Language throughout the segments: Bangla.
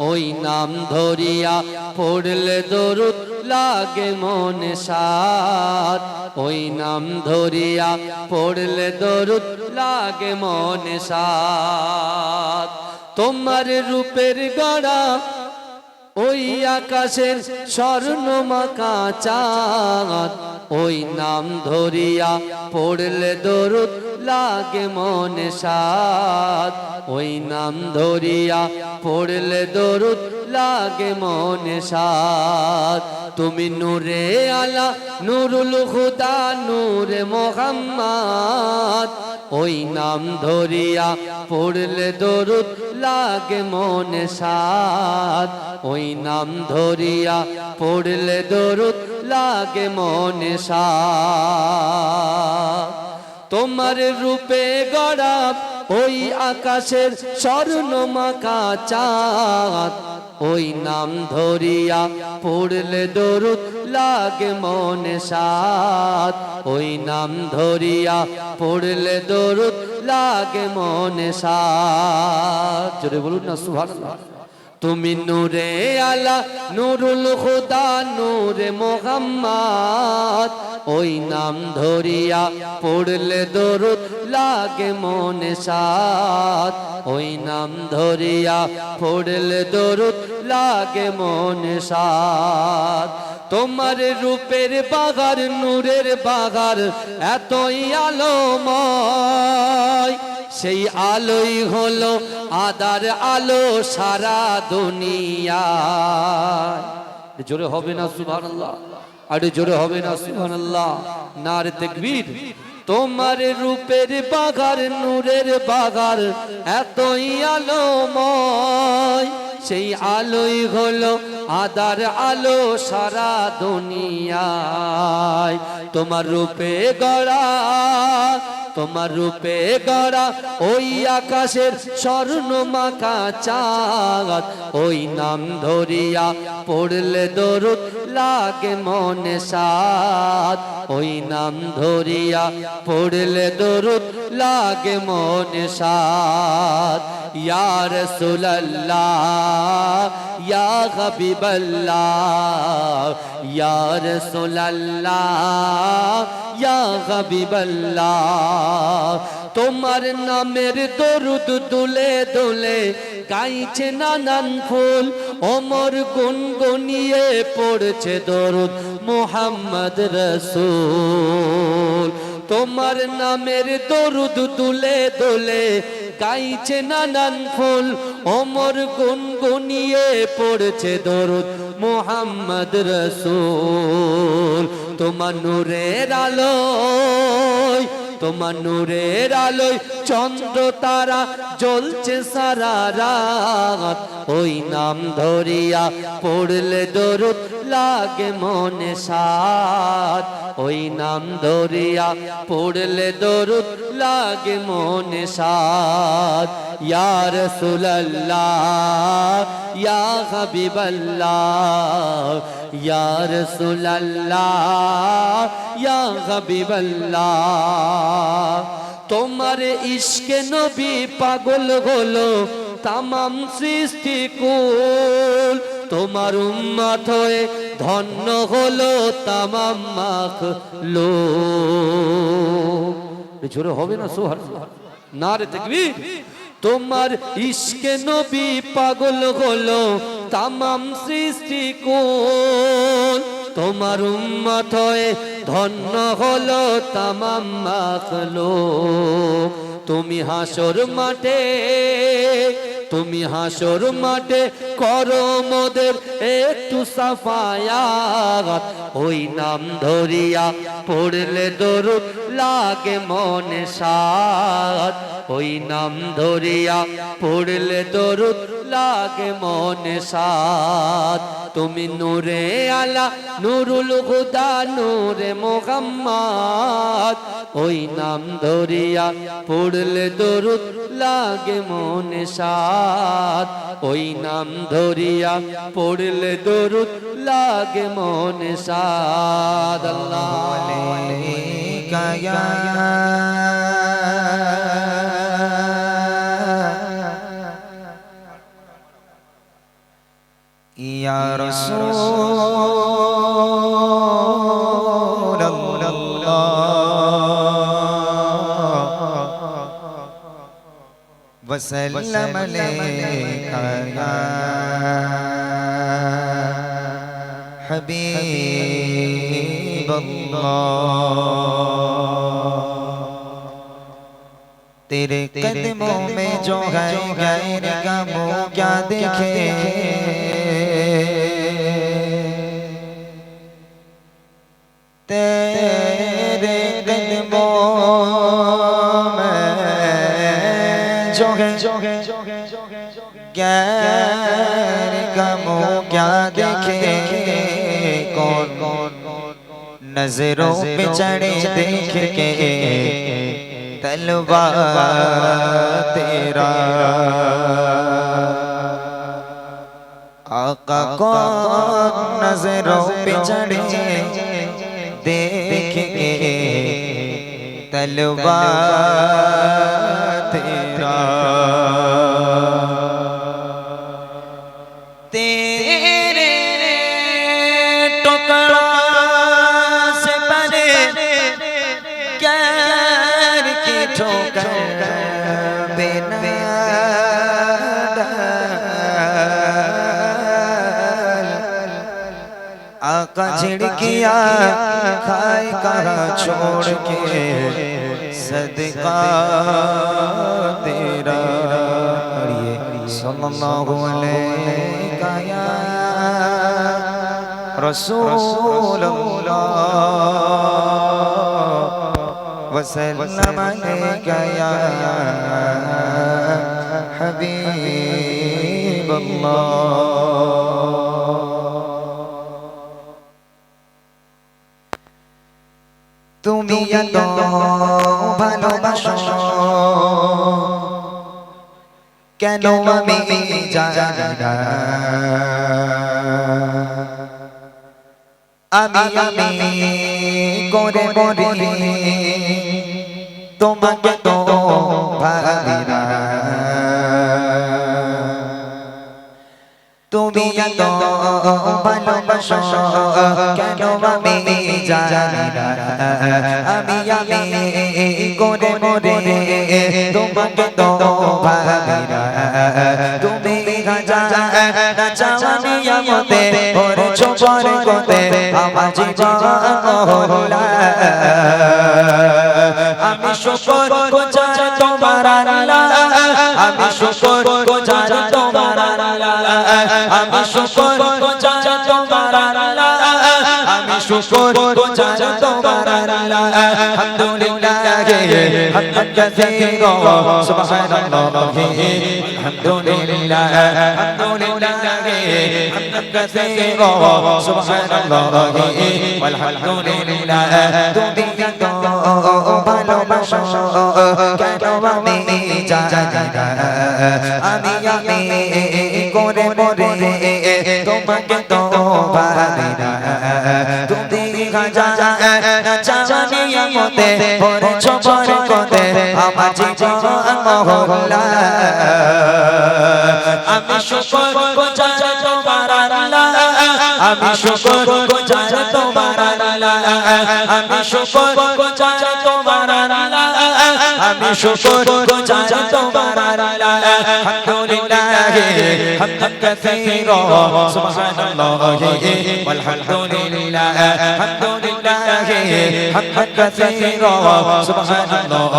ওই নাম ধরিয়া পড়লে দরুদ লাগে মনে সাদ ওই নাম ধরিয়া পড়লে দরুদ লাগে মনে সাদ তোমার রূপের গড়া ওই আকাশের স্বর্ণ মাকা চাঁদ, ওই নাম ধরিয়া পড়লে দরুদ লাগে মনে সাদ ওই নাম ধরিয়া পড়লে দরুদ লাগে মনে সাদ তুমি নূরে আলা, নুরুল খুদা নূরে মোহাম্মদ। ওই নাম ধরিয়া পড়লে দরুদ লাগে মনে সাদ ওই নাম ধরিয়া পড়লে দরুদ লাগে মনে তোমার রূপে গড়া ওই আকাশের স্বর্ণ মাকা ওই নাম ধরিয়া পড়লে দরুদ লাগে মনে সাদ। ওই নাম ধরিয়া পড়লে দরুদ লাগে মনে সাদ। জোরে বলুন না, সুবহানাল্লাহ। তুমি নূরে আলা নুরুল খুদা নূরে মোহাম্মদ। ওই নাম ধরিয়া পড়লে দরুদ লাগে মনে সাদ। ওই নাম ধরিয়া পড়লে দরুদ লাগে মনে সাদ। তোমার রূপের বাগার, নূরের বাগার, এতই আলোময়। সেই আলোই হলো আদার আলো সারা দুনিয়া। জোরে হবে না, সুবহানাল্লাহ। আরে জোরে হবে না, সুবহানাল্লাহ। নারে তাকবীর। তোমার রূপের বাগার, নূরের বাগার, এতই আলোময়। সেই আলোই হলো আদার আলো সারা দুনিয়ায়। তোমার রূপে গড়া, তোমার রূপে গড়া, ওই আকাশের স্বর্ণ মাকা চাঁদ। ওই নাম ধরিয়া পড়লে দরুদ লাগে মনে সাদ। ওই নাম ধরিয়া পড়লে দরুদ লাগে মনে সাদ। ইয়া রাসূলুল্লাহ, ইয়া হাবিবাল্লাহ, ইয়া রাসূলুল্লাহ, ইয়া হাবিবাল্লাহ। তোমার নামের দরুদ দুলে দুলে গাইছে নানান ফুল ওমর গুনগুনিয়ে পড়ছে দরুদ মোহাম্মদ রসুল। তোমার নামের দরুদ দুলে দুলে গাইছে নানান ফুল, ওমর গুনগুনিয়ে পড়ছে দরুদ, মোহাম্মদ রসুল। তোমার নূরের আলোয়, তোমার নূরের আলোয় চন্দ্র তারা জ্বলছে সারা রাত। ওই নাম ধরিয়া পড়লে দরুদ লাগে মনে সাত ওই নাম ধরিয়া পড়লে দরুদ লাগে মনে সাত হাবিবাল্লাহ, ইয়া রাসূলুল্লাহ, ইয়া হাবিবাল্লাহ। তোমার ইশকে নবী পাগল হলো, তামাম সৃষ্টি কুল। তোমার উম্মত হয়ে ধন্য হলো তামাম মাখ লো জোরে হবে না সোহার না তকবীর। তোমার ইশকে নবী পাগল হলো তামাম সৃষ্টি কোন। তোমার উম্মত হয়ে ধন্য হলো তামাম মাখলো তুমি হাসর মাঠে তুমি হাসর মাঠে করো মোদের একটু সাফায়াত। ওই নাম ধরিয়া পড়লে দরুদ লাগে মনে সাত ওই নাম ধরিয়া পড়লে দরুদ লাগে মনে সাত তুমি নূরে আলা, নুরুল হুদা, নূরে মোহাম্মদ। ওই নাম ধরিয়া পড়লে দরুদ লাগে মনে সালাত ওই নাম ধরিয়া পড়লে দরুদ লাগে মনে সাদ ইয়া রসূল। وسلم عليك يا حبيب الله تیرے قدموں میں جو ہے غیر کا وہ کیا دیکھے देखे कौन कौन नज़रों पे चढ़े देख के तलवा तेरा। आका कौन नज़रों पे चढ़े देख के तलवा तेरे। झिड़किया खाए कहा छोड़ के, सदका तेरा। पढ़िए, सल्लल्लाहु अलैहि या रसूल वसल्लम अलैका या हबीब अल्लाह কেন আমি জানি না। আমি আমি করে মরি। তোমাকে তো ভাবি না। তুমি এত ভালোবাসো কেন আমি জানি না। আমি আমি করে মরে তোমাকে তো ভাবি না তুমি না চাওয়ানি আমতে ওরে ছোপরে কোতে আমার জীবন আমি শুকর গোজার তোমার আল্লাহ। আমি শুকর গোজার তোমার আল্লাহ। আমি শুকর গোজার তোমার আল্লাহ। আমি শুকর গোজার তোমার আল্লাহ। আলহামদুলিল্লাহ। হামদান কাসীরা সুবহানাল্লাহ। আলহামদুলিল্লাহ আলহামদুলিল্লাহ হামদান কাসীরা সুবহানাল্লাহ আলহামদুলিল্লাহ তুমি এত ভালোবাসো কেন আমি জানি না আমি আমি করে মরে তোমাকে তো না তুমি জানি আমতে আমার জীবন মহল্লা আমি শুকর গোজার তোমার আল্লাহ আমি শুকর গোজার তোমার আল্লাহ আমি শুকর গোজার তোমার আল্লাহ আমি শুকর গোজার তোমার আল্লাহ আলহামদুলিল্লাহ হামদান কাসীরা সুবহানাল্লাহ والحمدلله الحمد لله حمدا كثيرا سبحان الله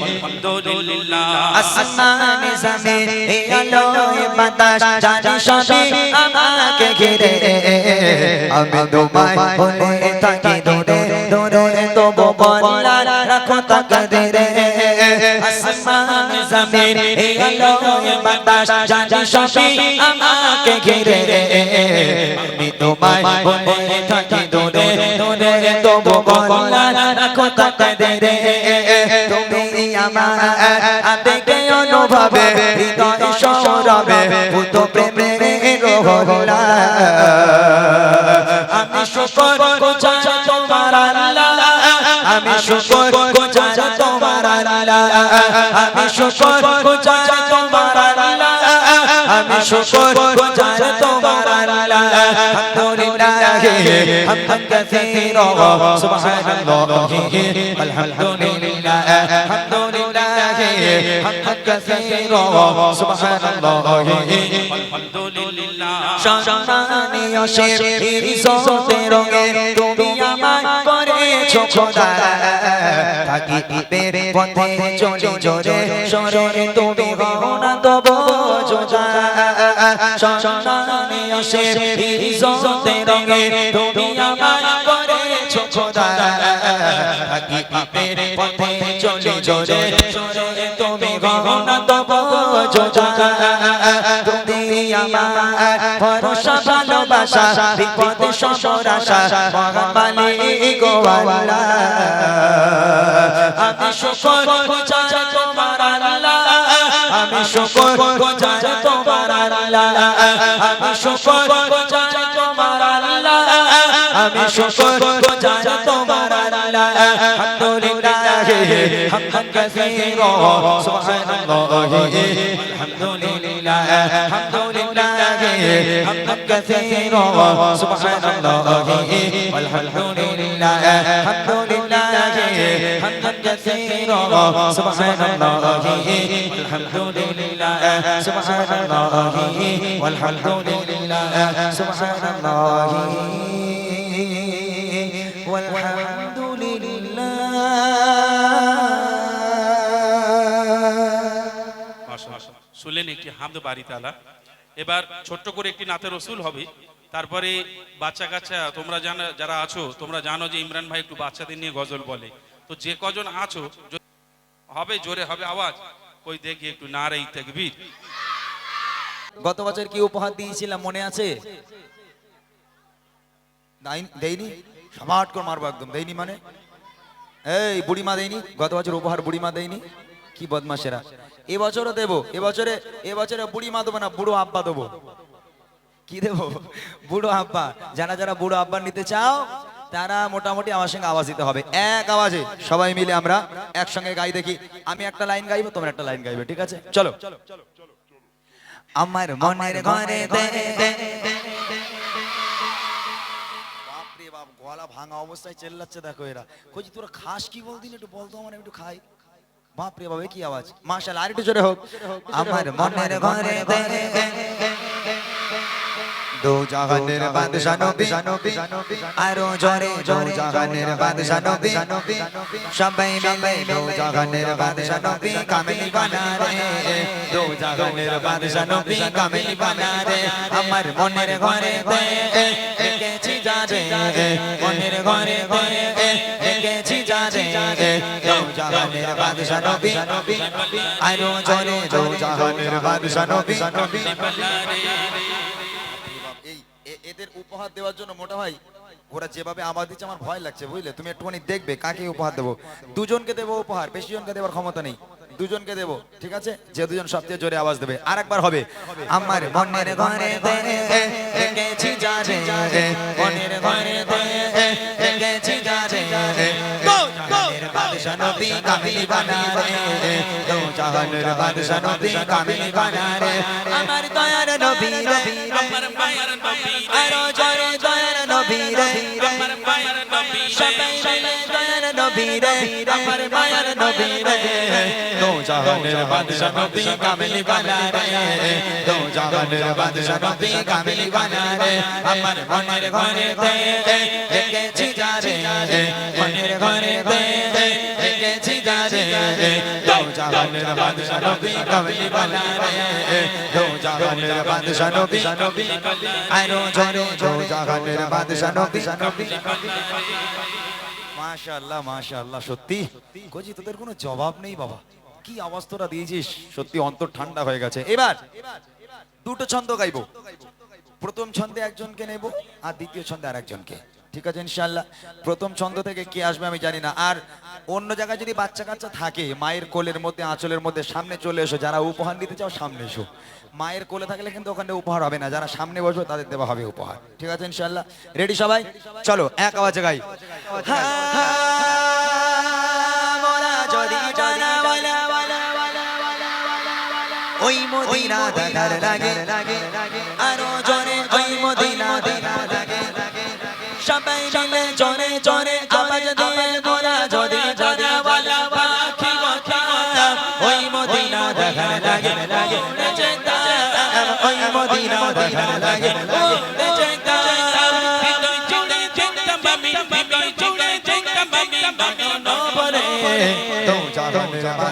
والحمد لله আসমান জমিন এই আলোয় বাতাস জানি সবই আমাকে ঘিরে আমি তোমায় বলে থাকি দূরে দূরে তবু বল্লা রাখো তাকদীরে আসমান জমিন এই আলো এ বাতাস জানি সবই আমাকে ঘিরে আমি তোমায় বলে থাকি দূরে দূরে তবু বল্লা রাখো তাকদীরে তুমি আমার আবেগে অনুভবে হৃদয় সৌরভে ভূত প্রেমে রোহলা আমি শুকর গোচার তোমার আল্লাহ আমি শুকর গোচার তোমার আল্লাহ আমি শুকর আল্লাহ আমি শুকর গোচার তোমার আল্লাহ। আলহামদুলিল্লাহ হামদান কাসীরা সুবহানাল্লাহ। আলহামদুলিল্লাহ আলহামদুলিল্লাহ হামদান কাসীরা সুবহানাল্লাহ সম্মানীয় শের ইজ্জতে রঙে তুমি আমায় খোদা থাকি পথে চলি জোরে সরে তুমি গহনা তব যোজা সম্মানীয় শের ইজ্জতে রঙে তুমি আমায় করেছ খোদা থাকি পথে চলি জোরে সরে তুমি গহনা তব যোজা ভালোবাসা বিপদে সসরাসা মহান মালিক গোয়ালা আমি শুকর গুজার তোমার আল্লাহ। আমি শুকর গুজার তোমার আল্লাহ। আমি শুকর গুজার তোমার আল্লাহ। আমি শুকর গুজার তোমার আল্লাহ। আলহামদুলিল্লাহ। لله حمدا كثيرا سبحان الله الحمد لله الحمد لله حمدا كثيرا سبحان الله والحمد لله الحمد لله حمدا كثيرا سبحان الله والحمد لله سبحان الله والحمد لله سبحان الله হামদ বাড়ি তালা এবার ছোট্ট করে একটি নাতে রসুল হবে। তারপরে বাচ্চা কাচ্চা, তোমরা জানো, যারা আছো, তোমরা জানো যে ইমরান ভাই একটু বাচ্চাদের নিয়ে গজল বলে। তো যে কজন আছো হবে, জোরে হবে আওয়াজ। কই দেখি একটু নারাই তাকবীর। গত বছর কি উপহার দিয়েছিলাম, মনে আছে? দেয়নি সমাট করে মারবো একদম। দেইনি মানে? এই, বুড়িমা দেয়নি গত বছর উপহার বুড়িমা দেয়নি কি বদমাসেরা এবছরও দেবো এবছরে এবছরে বুড়ি মা দেবো না বুড়ো আব্বা দেবো কি দেবো বুড়ো আব্বা যারা যারা বুড়ো আব্বা নিতে চাও তারা মোটামুটি আমার সঙ্গে আওয়াজ দিতে হবে এক আওয়াজে সবাই মিলে আমরা একসঙ্গে গাই দেখি আমি একটা লাইন গাইবো তোমরা একটা লাইন গাইবে ঠিক আছে চলো আমার মনের ঘরে বাপরে বাপ গলা ভাঙা অবস্থায় চেল্লাচ্ছে দেখো এরা কইছি তোরা খাস কি বলদিন একটু বলতো আমার একটু খাই বাপরে বাবা কি আওয়াজ মাশাআল্লাহ আর একটু জোরে হোক আমার মনের ঘরে দে জাহানের বাদশা নবী আরও জোরে দো জাহানের বাদশা নবী সবাই মিলে দো জাহানের বাদশা নবী কামিল বানা রে দো জাহানের বাদশা নবী কামিল বানা রে আমার মনের ঘরে দে দেখেছি যা রে মনের ঘরে দে এদের উপহার দেওয়ার জন্য মোটা ভাই, ওরা যেভাবে আওয়াজ দিচ্ছে আমার ভয় লাগছে, বুঝলে? তুমি একটুখানি দেখবে কাকে উপহার দেবো। দুজনকে দেবো উপহার, বেশি জনকে দেওয়ার ক্ষমতা নেই। দুজনকে দেবো, ঠিক আছে? যে দুজন সবচেয়ে জোরে আওয়াজ দেবে। আর একবার হবে। আমার মনের ঘরে দেখেছি যা মনের ঘরে দেখেছি যা রে দো জাহানের বাদশা নবী কামিল বানা রে দো জাহানের বাদশা নবী কামিল বানা রে আমার দয়ার নবী রে আমার মায়ের নবী আরও জোরে দয়ার নবী রে। আমার মায়ের নবী সবাই মিলে দয়ার নবী রে আমার মায়ার নবী রে। দো জাহানের বাদশা নবী কামিলি বানা রে দো জাহানের বাদশা নবী কামিলি বানা রে আমার মনের ঘরে দেখেছি যা রে মনের ঘরে সত্যি? কোজি, তোদের কোনো জবাব নেই বাবা। কি তোরা দিয়েছিস? সত্যি অন্তর ঠান্ডা হয়ে গেছে। এবার দুটো ছন্দ গাইবো। প্রথম ছন্দে একজনকে নেব আর দ্বিতীয় ছন্দে আর একজনকে ঠিক আছে ইনশাল্লাহ প্রথম ছন্দ থেকে কে আসবে আমি জানি না। আর অন্য জায়গায় যদি বাচ্চা কাচ্চা থাকে, মায়ের কোলের মধ্যে, আঁচলের মধ্যে সামনে চলে এসো, যারা উপহার নিতে চাও সামনে এসো। মায়ের কোলে থাকলে কিন্তু ওখানে উপহার হবে না, যারা সামনে বসবে তাদের দেওয়া হবে উপহার। ঠিক আছে ইনশাল্লাহ রেডি সবাই? চলো, এক আওয়াজে গাই। ওই মদিনা দেখার লাগে, আরও জনে সবাই মিলে জনে জনে আওয়াজ দিয়ে মোরা যদি যদি বলা পাখি কথা, ওই মদিনা দেখার লাগে ওই মদিনা দেখার লাগে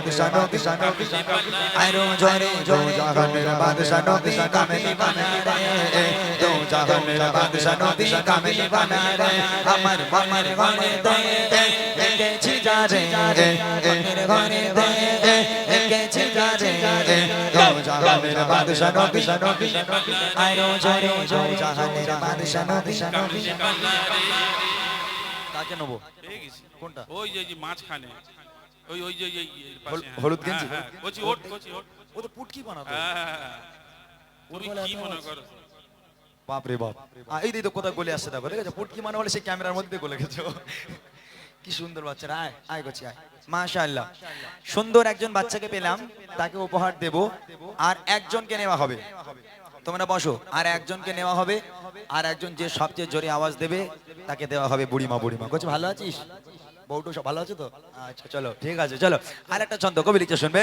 জাহানের নবী নবী জরে জরে জাহানের বাদশা নবী কামেলি বানারে তো জাহানের বাদশা নবী কামেলি বানারে আমার মনের ঘরে দে গেছি যারে মনের ঘরে দে গেছি যারে তো জাহানের বাদশা নবী নবী জরে জরে জাহানের বাদশা নবী নবী কাকে নেব কোনটা? ওই যে যে মাঝখানে ওই ওই যে হ্যাঁ। হলুদ গেঞ্জি? হ্যাঁ, হ্যাঁ, কচি ওট কচি ওট ও তো পুটকি বানাতো। হ্যাঁ, হ্যাঁ, হ্যাঁ। তুমি কি মনে করো? বাপ। রে বাপ এই তো কোথায় গলে আসছে দেখো ঠিক আছে পুটকি মানে বলে সেই ক্যামেরার মধ্যে গলে গেছে। কি সুন্দর বাচ্চারা আয় আয় করছি আয়। মাশাআল্লাহ। সুন্দর একজন বাচ্চাকে পেলাম তাকে উপহার দেব আর একজনকে নেওয়া হবে। তোমরা বসো আর একজনকে নেওয়া হবে আর একজন যে সবচেয়ে জোরে আওয়াজ দেবে তাকে দেওয়া হবে বুড়িমা বুড়িমা। কোচ ভালো আছিস? বউটু সব ভালো আছে তো? আচ্ছা চলো, ঠিক আছে, চলো। আর একটা ছন্দ, কবি লিখছে শুনবে?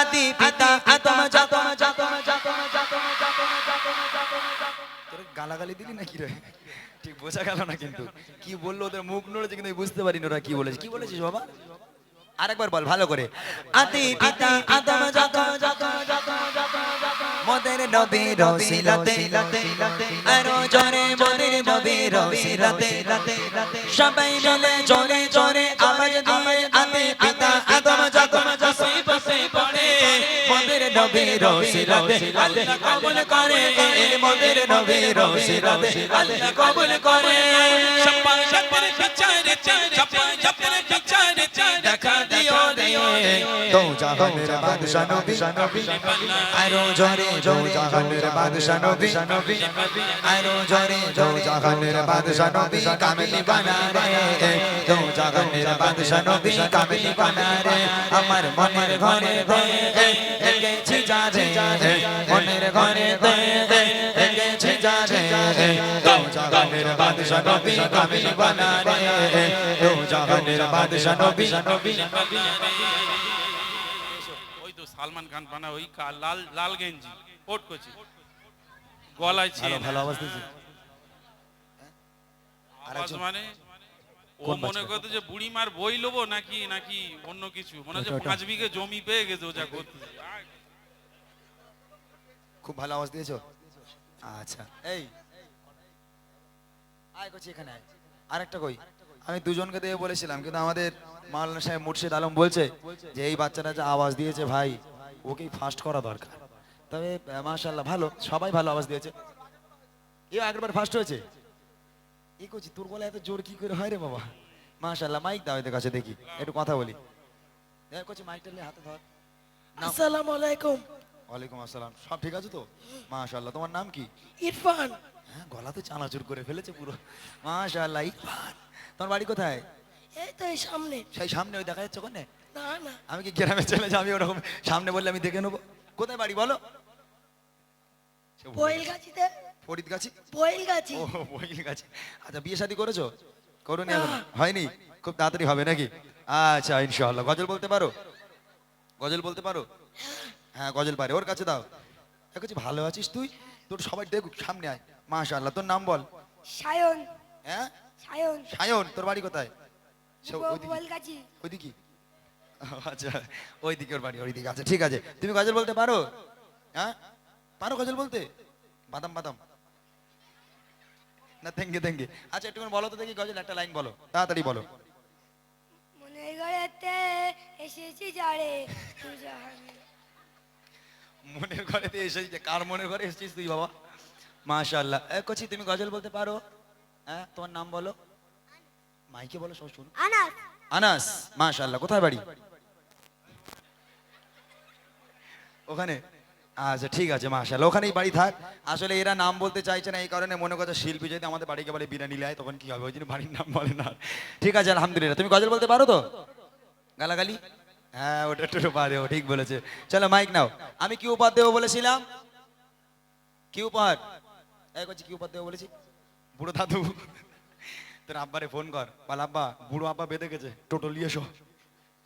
আদি পিতা, আতম জাতম জাতম তোর গালাগালি দিলি নাকি রে? ঠিক বোঝা গেল না কিন্তু। কি বলল ওদের মুখ নড়েছে কিন্তু বুঝতে পারিনি ওরা কি বলেছে। কি বলেছিস বাবা? আরেকবার বল, ভালো করে। আদি পিতা আদম জাতম জাতম মোদের নবীর সিলাতে আরও জরে মোদের নবীর সিলাতে সবাই মিলে জরে জরে আওয়াজ দিয়ে আদি পিতা আদম জাতম জসই বসে পড়ে, মোদের নবীর সিলাতে আল্লাহ কবুল করে। মোদের নবীর সিলাতে আল্লাহ কবুল করে। সপ্পা সপ্পরে বিচারে সপ্পা সপ্পরে বিচারে, দেখা তো জাহানের বাদশা নবী আরও জরে জরে জাহানের বাদশা নবী আরও জরে জরে জাহানের বাদশা নবী কামেলি বানা রে তো জাহানের বাদশা নবী কামেলি বানা রে আমার মনের ঘরে দে গেছি যা রে মনের ঘরে দে গেছি যা রে জাহানের বাদশা নবী জাহানের বাদশা নবী। ওই তো সালমান খান বানা ওই কা- লাল লাল গেঞ্জি ওট কচি। গলায় ছিল ভালো আওয়াজ আওয়াজ মানে ও মনে করতো যে বুড়ি মার বই লোবো নাকি নাকি অন্য কিছু? মনে হচ্ছে পাঁচ বিঘে জমি পেয়ে গেছে ও যা করতে। খুব ভালো আওয়াজ দিয়েছ? আচ্ছা। এই আয় করছি এখানে আরেকটা কই? আমি দুজনকে দিয়ে বলেছিলাম কিন্তু আমাদের মাওলানা সাহেব মুর্শিদ আলম বলছে যে এই বাচ্চাটা যে আওয়াজ দিয়েছে ভাই ওকেই ফার্স্ট করা দরকার। তবে মাশাল্লাহ ভালো সবাই ভালো আওয়াজ দিয়েছে। এও আগেরবার ফার্স্ট হয়েছে? এই করছি তোর গলা এত জোর কি করে হয় রে বাবা? মাশাল্লাহ মাইক দাও এদের কাছে দেখি একটু কথা বলি। দেখ করছি মাইকটা নিয়ে হাতে ধর। আসসালামু আলাইকুম। ওয়ালাইকুম আসসালাম সব ঠিক আছে তো? মাশাআল্লাহ তোমার নাম কি? ইরফান। হ্যাঁ গলা তো চানাচুর করে ফেলেছে পুরো। মাশাআল্লাহ ইরফান তোমার বাড়ি কোথায়? এই তো এই সামনে। সেই সামনে ওই দেখা যাচ্ছে কোনে না না। আমি কি গ্রামে চলে আমি ওরকম সামনে বললে আমি দেখে নেব। কোথায় বাড়ি বলো? সে ভুলে বইল গাছিতে ফরিদ গাছি বইল গাছি ও বইল গাছি আচ্ছা বিয়ে শাদী করেছ? করুনি এখন? হয়নি? খুব তাড়াতাড়ি হবে নাকি? আচ্ছা ইনশাআল্লাহ। গজল বলতে পারো? গজল বলতে পারো? হ্যাঁ। গজল পারে। ওর কাছে দাও। দেখছি ভালো আছিস তুই। তোর সবাই দেখুক সামনে আয়। মাশাআল্লাহ তোর নাম বল। সায়ন। হ্যাঁ? সায়ন। সায়ন তোর বাড়ি কোথায়? ওইদিকে। ওইদিকে? আচ্ছা ওইদিকে ওর বাড়ি ওইদিকে। আচ্ছা ঠিক আছে। তুমি গজল বলতে পারো? হ্যাঁ? পারো গজল বলতে? বাদাম বাদাম। না তেঙ্গে তেঙ্গে আচ্ছা একটু বলো তো দেখি গজল একটা লাইন বলো। তাড়াতাড়ি বলো। মনের ঘরেতে এসেছি জাহানে মনের ঘরেতে এসেছিস যে কার মনের ঘরে এসেছিস তুই বাবা? মাশাআল্লাহ। এ কচি তুমি গজল বলতে পারো? হ্যাঁ তোমার নাম বলো। মাইকে বলো সব শুনো আনাস। আনাস মাশাআল্লাহ। কোথায় বাড়ি? ওখানে? আচ্ছা ঠিক আছে মাশাআল্লাহ। ওখানেই বাড়ি থাক। আসলে এরা নাম বলতে চাইছে না এই কারণে মনে করছে শিল্পী যদি আমাদের বাড়িকে বলে বিরিয়ানি লাই তখন কি হবে? ওই জন্য বাড়ির নাম বলে না। ঠিক আছে আলহামদুলিল্লাহ। তুমি গজল বলতে পারো তো? গালাগালি? হ্যাঁ ওটা একটু পারে ঠিক বলেছে। চলো মাইক নাও। আমি কি উপহার দেবো বলেছিলাম? কি উপহার? কি দেবো বলেছি? বুড়ো দাদু, তোর আব্বারে ফোন কর। বল, আব্বা, বুড়ো আব্বা বেঁধে গেছে। টোটো নিয়ে এসো।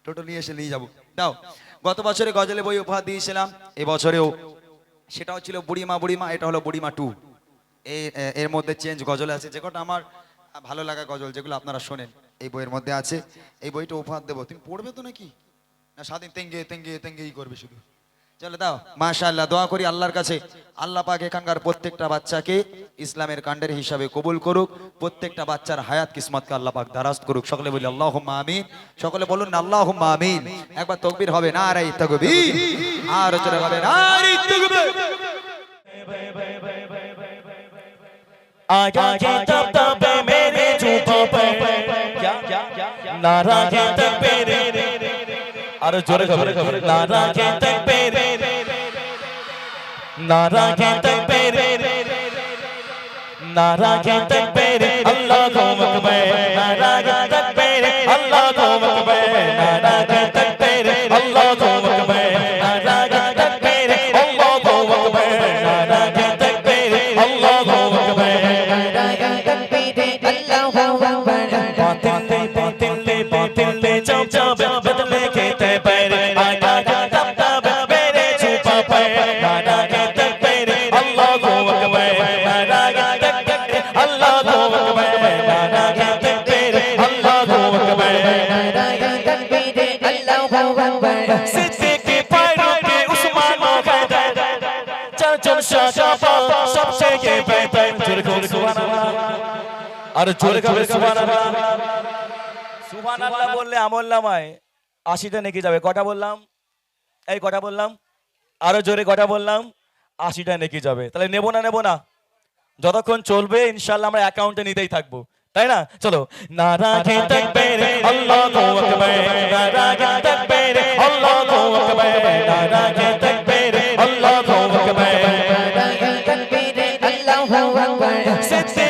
টোটো নিয়ে এসে নিয়ে যাব। দাও। গত বছরে গজলে বই উপহার দিয়েছিলাম। এবছরেও সেটাও ছিল বুড়িমা বুড়িমা, এটা হলো বুড়িমা টু এর মধ্যে চেঞ্জ গজল আছে। যে কটা আমার ভালো লাগা গজল, যেগুলো আপনারা শোনেন, এই বইয়ের মধ্যে আছে। এই বইটা উপহার দেবো। তুমি পড়বে তো নাকি? না, স্বাধীন, তেঙ্গে তেঙ্গে, তেঙ্গেই করবে শুধু। চলো দাও মাশাআল্লাহ দোয়া করি আল্লাহর কাছে আল্লাহ পাক এখানকার প্রত্যেকটা বাচ্চাকে ইসলামের কাণ্ডের হিসাবে কবুল করুক প্রত্যেকটা বাচ্চার হায়াত কিসমতকে আল্লাহ পাক দারাজ করুক সকলে বলি আল্লাহ আমিন সকলে বলুন না আল্লাহ আমিন একবার তকবির হবে না রে তকবির আর জোরে হবে না রে তকবির आजा के तब तब मेरे झूठों पे क्या नारा के तक पेरे अरे जोरे खबर नारा के तक पेरे নারা খেতে পেরে নারা খেতে পেরে আল্লাহ নারা জোরে সুবহানাল্লাহ। সুবহানাল্লাহ বললে নেকি যাবে। কটা বললাম? এই কটা বললাম? জোরে কটা বললাম? আশিটা নেকি যাবে। তাহলে না না? যতক্ষণ চলবে ইনশাল্লাহ আমরা অ্যাকাউন্টে নিতেই থাকব। তাই না? চলো। নারা কে তাকবে আকবার। নারা কে আকবার। নারা কে আকবার। নারা কে আল্লাহু আকবার।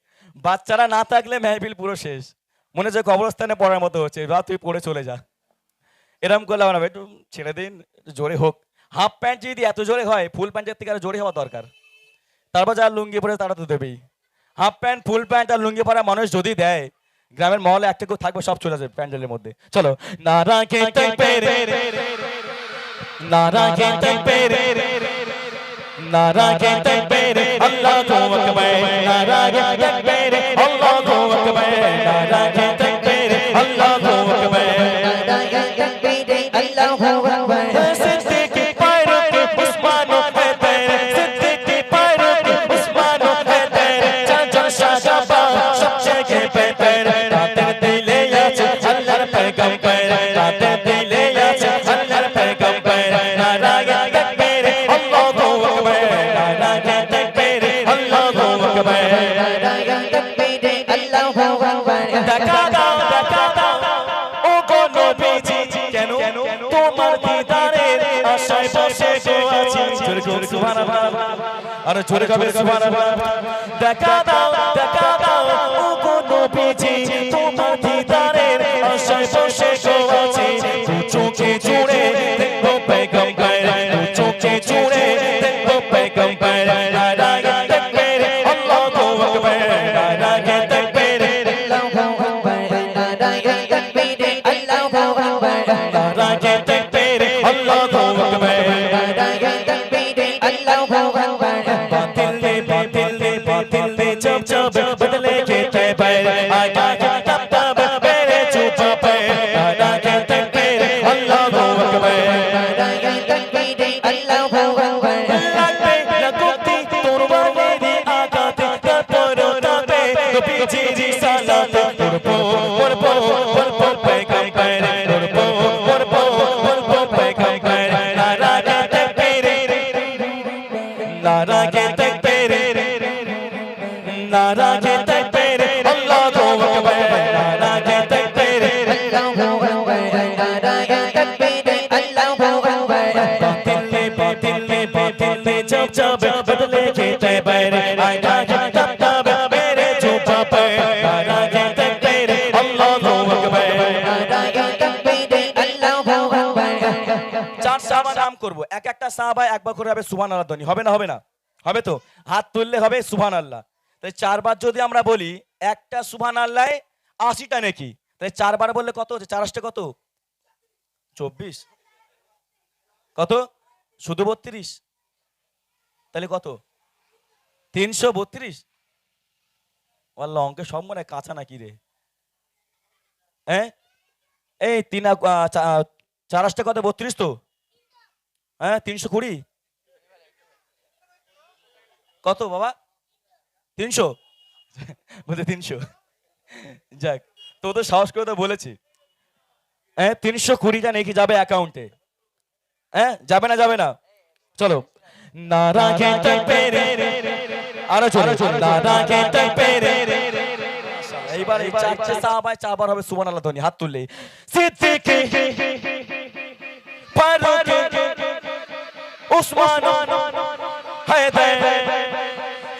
বাচ্চারা না থাকলে মেহফিল পুরো শেষ। মনে হচ্ছে কবরস্থানে পড়ার মতো হচ্ছে। বা তুই পড়ে চলে যা। এরম করলে না। একটু ছেড়ে দিন জোরে হোক। হাফ প্যান্ট যদি এত জোরে হয় ফুল প্যান্টের থেকে আরও জোরে হওয়া দরকার। তারপর যারা লুঙ্গি পরে তারা তো দেবেই। হাফ প্যান্ট ফুল প্যান্ট আর লুঙ্গি পরা মানুষ যদি দেয় গ্রামের মহলে একটা কেউ থাকবে সব চলে যাবে প্যান্ডেলের মধ্যে। চলো। নারা কে তকবীর নারা কে তকবীর নারা কে তকবীর আরে জোরে সুবহানাল্লাহ। দেখা দাও এক একটা সাহাবা একবার করে হবে সুবহান আল্লাহ ধ্বনি। হবে না হবে না। হবে তো? হাত তুললে হবে সুবহান আল্লাহ তাই চারবার যদি আমরা বলি, একটা সুবহান আল্লাহ আশিটা নাকি, তাই চারবার বললে কত হচ্ছে? চার আটটা কত? চব্বিশ। কত? শুধু বত্রিশ। তাহলে কত? তিনশো বত্রিশ। আল্লাহ অঙ্কে সব মনে কাঁচা নাকি রে? হ্যাঁ? এই তিন চার আটটা কত? বত্রিশ তো? হ্যাঁ তিনশো কুড়ি। কত বাবা? তিনশো? বলতে তিনশো। যাক তো তো সাহস করে তো বলেছি। হ্যাঁ তিনশো কুড়িটা নাকি যাবে অ্যাকাউন্টে। হ্যাঁ যাবে না যাবে না। চলো। আরও চলো। এইবার হাত তুললে। উসমান হায়দার।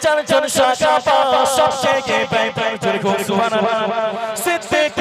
চার জন শাখা সবচেয়ে বাই বাই জোরে খুব সুবহানাল্লাহ। সিদ্দিক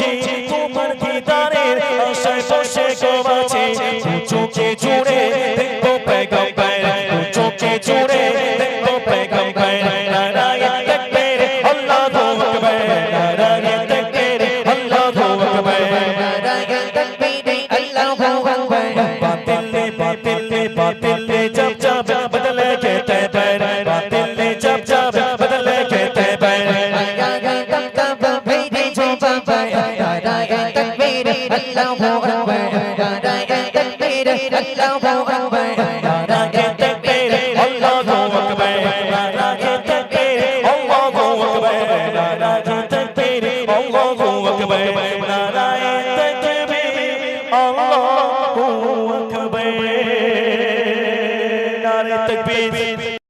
বেজি তোমার দিদারের আশায় বসে দেখব পেগম্বর চোখে জুড়ে Tao bao bao